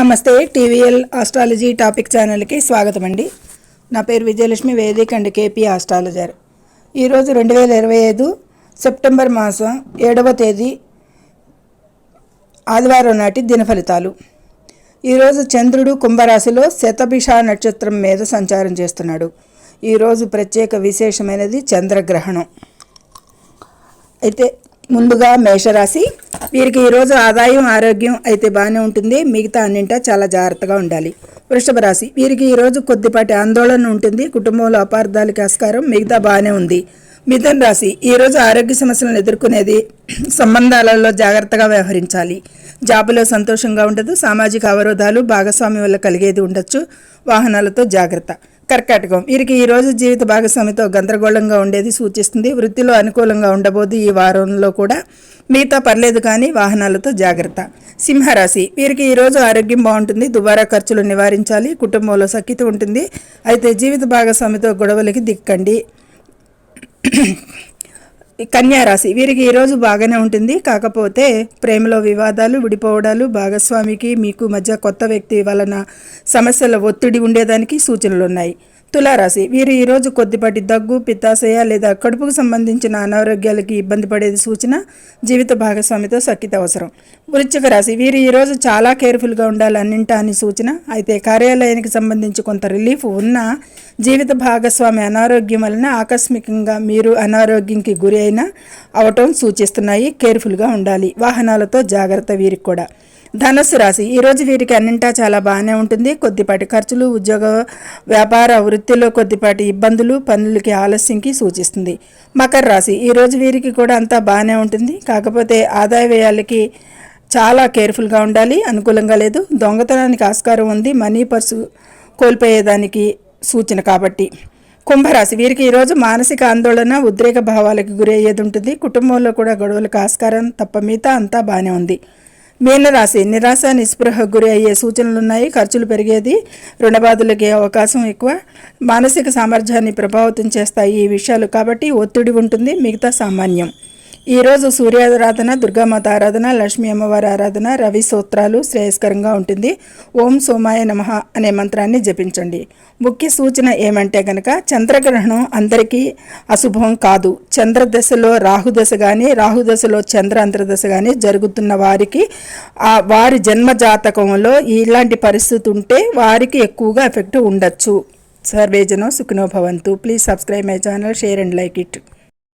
నమస్తే TVL astrology topic ఛానల్కి స్వాగతం అండి. నా పేరు Vijayalakshmi Vedic and KP astrologer. ఈరోజు రెండు వేల ఇరవై ఐదు సెప్టెంబర్ మాసం ఏడవ తేదీ ఆదివారం నాటి దిన ఫలితాలు. ఈరోజు చంద్రుడు కుంభరాశిలో శతభిష నక్షత్రం మీద సంచారం చేస్తున్నాడు. ఈరోజు ప్రత్యేక విశేషమైనది చంద్రగ్రహణం. అయితే ముందుగా మేషరాశి. వీరికి ఈరోజు ఆదాయం ఆరోగ్యం అయితే బాగానే ఉంటుంది. మిగతా అన్నింటా చాలా జాగ్రత్తగా ఉండాలి. వృషభ రాశి. వీరికి ఈరోజు కొద్దిపాటి ఆందోళన ఉంటుంది. కుటుంబంలో అపార్థాలకి ఆస్కారం మిగతా బాగానే ఉంది. మిథున్ రాశి. ఈరోజు ఆరోగ్య సమస్యలను ఎదుర్కొనేది సంబంధాలలో జాగ్రత్తగా వ్యవహరించాలి. జాబులో సంతోషంగా ఉండదు. సామాజిక అవరోధాలు భాగస్వామి వల్ల కలిగేది ఉండొచ్చు. వాహనాలతో జాగ్రత్త. కర్కాటకం. వీరికి ఈరోజు జీవిత భాగస్వామితో గందరగోళంగా ఉండేది సూచిస్తుంది. వృత్తిలో అనుకూలంగా ఉండబోదు ఈ వారంలో కూడా. మిగతా పర్లేదు కానీ వాహనాలతో జాగ్రత్త. సింహరాశి. వీరికి ఈరోజు ఆరోగ్యం బాగుంటుంది. దుబారా ఖర్చులు నివారించాలి. కుటుంబంలో సఖ్యత ఉంటుంది. అయితే జీవిత భాగస్వామితో గొడవలకి దిక్కండి. కన్యా రాశి వీరికి ఈరోజు బాగానే ఉంటుంది. కాకపోతే ప్రేమలో వివాదాలు విడిపోవడాలు భాగస్వామికి మీకు మధ్య కొత్త వ్యక్తి వలన సమస్యల ఒత్తిడి ఉండేదానికి సూచనలు ఉన్నాయి. తులారాశి. వీరు ఈరోజు కొద్దిపాటి దగ్గు పిత్తాశయ లేదా కడుపుకు సంబంధించిన అనారోగ్యాలకి ఇబ్బంది పడేది సూచన జీవిత భాగస్వామితో సఖ్యత అవసరం. వృశ్చిక రాశి. వీరు ఈరోజు చాలా కేర్ఫుల్గా ఉండాలి అన్నింటా అని సూచన. అయితే కార్యాలయానికి సంబంధించి కొంత రిలీఫ్ ఉన్నా జీవిత భాగస్వామి అనారోగ్యం వలన ఆకస్మికంగా మీరు అనారోగ్యంకి గురి అయినా అవటం సూచిస్తున్నాయి. కేర్ఫుల్గా ఉండాలి. వాహనాలతో జాగ్రత్త వీరికి కూడా. ధనస్సు రాశి. ఈరోజు వీరికి అన్నింటా చాలా బాగానే ఉంటుంది. కొద్దిపాటి ఖర్చులు ఉద్యోగ వ్యాపార వృత్తిలో కొద్దిపాటి ఇబ్బందులు పనులకి ఆలస్యంకి సూచిస్తుంది. మకర రాశి. ఈరోజు వీరికి కూడా అంతా బాగానే ఉంటుంది. కాకపోతే ఆదాయ వ్యయాలకి చాలా కేర్ఫుల్గా ఉండాలి. అనుకూలంగా లేదు. దొంగతనానికి ఆస్కారం ఉంది. మనీ పర్సు కోల్పోయేదానికి సూచన కాబట్టి. కుంభరాశి. వీరికి ఈరోజు మానసిక ఆందోళన ఉద్రేక భావాలకు గురి అయ్యేది ఉంటుంది. కుటుంబంలో కూడా గొడవలకు ఆస్కారం తప్ప మిగతా అంతా బాగానే ఉంది. మీనరాశి నిరాశ నిస్పృహ గురి అయ్యే సూచనలు ఉన్నాయి. ఖర్చులు పెరిగేది రుణబాధలకి అవకాశం ఎక్కువ. మానసిక సామర్థ్యాన్ని ప్రభావితం చేస్తాయి ఈ విషయాలు కాబట్టి ఒత్తిడి ఉంటుంది. మిగతా సామాన్యం. ఈరోజు సూర్యారాధన దుర్గామాత ఆరాధన లక్ష్మీ అమ్మవారి ఆరాధన రవి సూత్రాలు శ్రేయస్కరంగా ఉంటుంది. ఓం సోమాయ నమ అనే మంత్రాన్ని జపించండి. ముఖ్య సూచన ఏమంటే కనుక చంద్రగ్రహణం అందరికీ అశుభం కాదు. చంద్రదశలో రాహుదశ కానీ రాహుదశలో చంద్ర అంతర్దశ కానీ జరుగుతున్న వారికి ఆ వారి జన్మ జాతకంలో ఇలాంటి పరిస్థితి ఉంటే వారికి ఎక్కువగా ఎఫెక్ట్ ఉండొచ్చు. సర్వేజనో సుఖినో భవంతు. Please subscribe my channel share and like it.